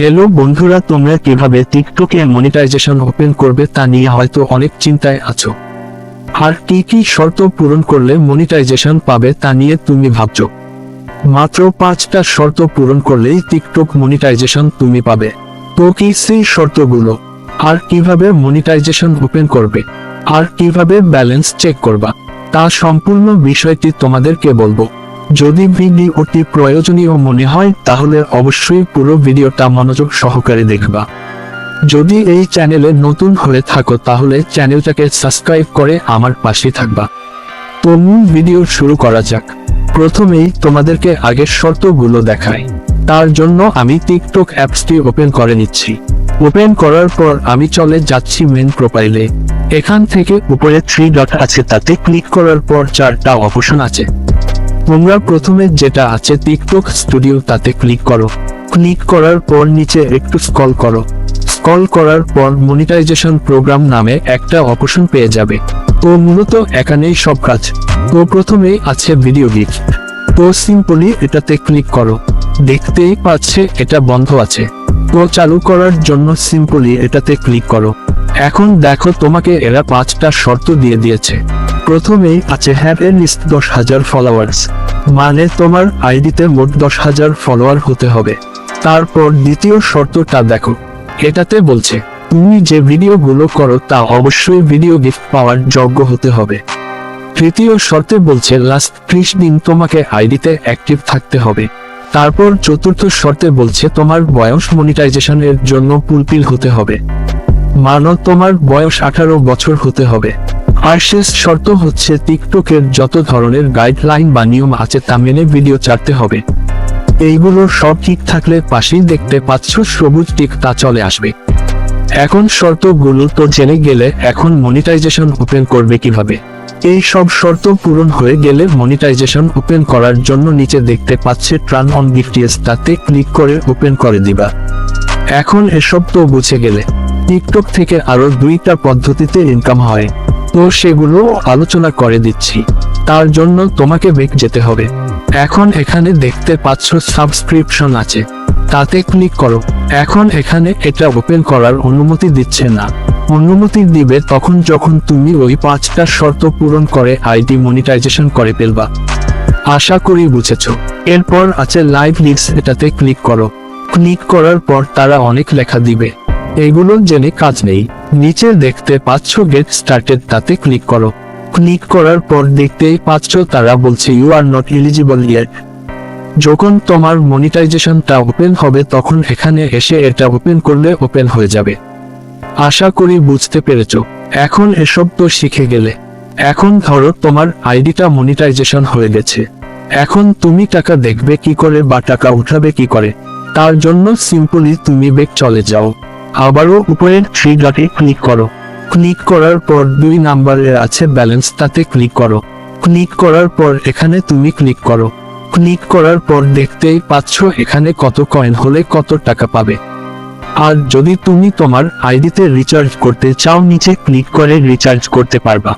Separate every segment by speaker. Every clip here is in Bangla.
Speaker 1: হ্যালো বন্ধুরা, তোমরা কীভাবে টিকটকে মনিটাইজেশন ওপেন করবে তা নিয়ে হয়তো অনেক চিন্তায় আছো। আর কি কি শর্ত পূরণ করলে মনিটাইজেশন পাবে তা নিয়ে তুমি ভাবছ? মাত্র পাঁচটা শর্ত পূরণ করলেই টিকটক মনিটাইজেশন তুমি পাবে। তো কি সেই শর্তগুলো? আর কীভাবে মনিটাইজেশন ওপেন করবে? আর কীভাবে ব্যালেন্স চেক করবা? তা সম্পূর্ণ বিষয়টি তোমাদেরকে বলব। যদি ভিডিওটি প্রয়োজনীয় মনে হয়, তাহলে অবশ্যই পুরো ভিডিওটা মনোযোগ সহকারে দেখবা। যদি এই চ্যানেলে নতুন হয়ে থাকো, তাহলে চ্যানেলটাকে সাবস্ক্রাইব করে আমার পাশে থাকবা। তো মূল ভিডিও শুরু করা যাক। প্রথমেই তোমাদেরকে আগের শর্তগুলো দেখাই। তার জন্য আমি টিকটক অ্যাপসটি ওপেন করে নিচ্ছি। ওপেন করার পর আমি চলে যাচ্ছি মেন প্রোফাইলে এখান থেকে উপরে থ্রি ডট আছে, তাতে ক্লিক করার পর চারটা অপশন আছে। তোমরা প্রথমে যেটা আছে টিকটক স্টুডিও তাতে ক্লিক করো। ক্লিক করার পর নিচে একটু স্কল করো। স্কল করার পর মনিটাইজেশন প্রোগ্রাম নামে একটা অপশন পেয়ে যাবে। তো মূলত এখানেই সব কাজ। তো প্রথমেই আছে ভিডিও গিফট তো সিম্পলি এটাতে ক্লিক করো। দেখতেই পাচ্ছে এটা বন্ধ আছে। তো চালু করার জন্য সিম্পলি এটাতে ক্লিক করো। এখন দেখো তোমাকে এরা পাঁচটা শর্ত দিয়ে দিয়েছে। প্রথমেই আছে হ্যাভ লিস্ট দশ হাজার ফলোয়ার্স মানে তোমার আইডিতে মোট দশ হাজার ফলোয়ার হতে হবে। তারপর দ্বিতীয় শর্তটা দেখো, এটাতে বলছে, তুমি যে ভিডিওগুলো করো তা অবশ্যই ভিডিও গিফট পাওয়ার যোগ্য হতে হবে। তৃতীয় শর্তে বলছে লাস্ট ত্রিশ দিন তোমাকে আইডিতে অ্যাক্টিভ থাকতে হবে। তারপর চতুর্থ শর্তে বলছে, তোমার বয়স মনিটাইজেশনের জন্য ফুলফিল হতে হবে। মানো তোমার বয়স আঠারো বছর হতে হবে। আর শেষ শর্ত হচ্ছে টিকটকের যত ধরনের গাইডলাইন বা নিয়ম আছে তা মেনে ভিডিও ছাড়তে হবে। এইগুলো সব ঠিক থাকলে পাশেই দেখতে পাচ্ছ সবুজ টিক তা চলে আসবে। এখন শর্তগুলো তো জেনে গেলে এখন মনিটাইজেশন ওপেন করবে কীভাবে? এই সব শর্ত পূরণ হয়ে গেলে মনিটাইজেশন ওপেন করার জন্য নিচে দেখতে পাচ্ছে ট্রান অন বিটিএস তাতে ক্লিক করে ওপেন করে দিবা। এখন এসব তো বুঝে গেলে। টিকটক থেকে আরও দুইটা পদ্ধতিতে ইনকাম হয়। তো সেগুলো আলোচনা করে দিচ্ছি। তার জন্য তোমাকে বেক যেতে হবে। এখন এখানে দেখতে পাচ্ছ সাবস্ক্রিপশন আছে। তাতে ক্লিক করো। এখন এখানে এটা ওপেন করার অনুমতি দিচ্ছে না। অনুমতি দিবে তখন যখন তুমি ওই পাঁচটা শর্ত পূরণ করে আইডি মনিটাইজেশন করে ফেলবা। আশা করি বুঝেছ। এরপর আছে লাইভ লিডস এটাতে ক্লিক করো। ক্লিক করার পর তারা অনেক লেখা দিবে। এগুলো জেনে কাজ নেই। নিচে দেখতে পাচ্ছ গেট স্টার্টেড তাতে ক্লিক করো। ক্লিক করার পর দেখতেই পাচ্ছ তারা বলছে you are not eligible yet যখন তোমার মনিটাইজেশনটা ওপেন হবে, তখন এখানে এসে এটা ওপেন করলে ওপেন হয়ে যাবে। আশা করি বুঝতে পেরেছ। এখন এসব তো শিখে গেলে। এখন ধরো তোমার আইডিটা মনিটাইজেশন হয়ে গেছে। এখন তুমি টাকা দেখবে কি করে বা টাকা উঠাবে কি করে। তার জন্য সিম্পলি তুমি বেগ চলে যাও। আবারও উপরের থ্রি ডটে ক্লিক করো। ক্লিক করার পর দুই নাম্বারের আছে ব্যালেন্স তাতে ক্লিক করো। ক্লিক করার পর এখানে তুমি ক্লিক করো। ক্লিক করার পর দেখতেই পাচ্ছ এখানে কত কয়েন হলে কত টাকা পাবে। আর যদি তুমি তোমার আইডিতে রিচার্জ করতে চাও, নিচে ক্লিক করে রিচার্জ করতে পারবা।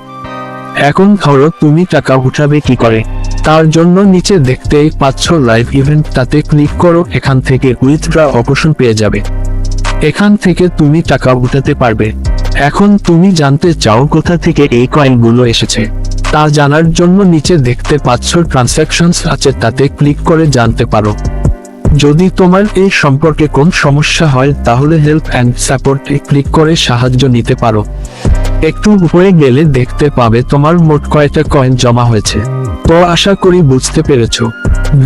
Speaker 1: এখন ধরো তুমি টাকা উঠাবে কি করে? তার জন্য নিচে দেখতেই পাচ্ছ লাইভ ইভেন্ট তাতে ক্লিক করো, এখান থেকে উইথড্রা অপশন পেয়ে যাবে। এখান থেকে তুমি টাকা উঠাতে পারবে। এখন তুমি জানতে চাও কোথা থেকে এই কয়েনগুলো এসেছে। তা জানার জন্য নিচে দেখতে পাচ্ছ ট্রানসাকশনস আছে, তাতে ক্লিক করে জানতে পারো। যদি তোমার এই সম্পর্কে কোন সমস্যা হয়, তাহলে হেল্প অ্যান্ড সাপোর্টে ক্লিক করে সাহায্য নিতে পারো। একটু উপরে গেলে দেখতে পাবে তোমার মোট কয়টা কয়েন জমা হয়েছে। তো আশা করি বুঝতে পেরেছ।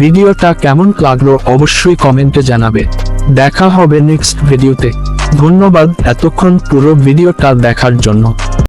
Speaker 1: ভিডিওটা কেমন লাগল অবশ্যই কমেন্টে জানাবে। দেখা হবে নেক্সট ভিডিওতে ধন্যবাদ এতক্ষণ পুরো ভিডিওটা দেখার জন্য।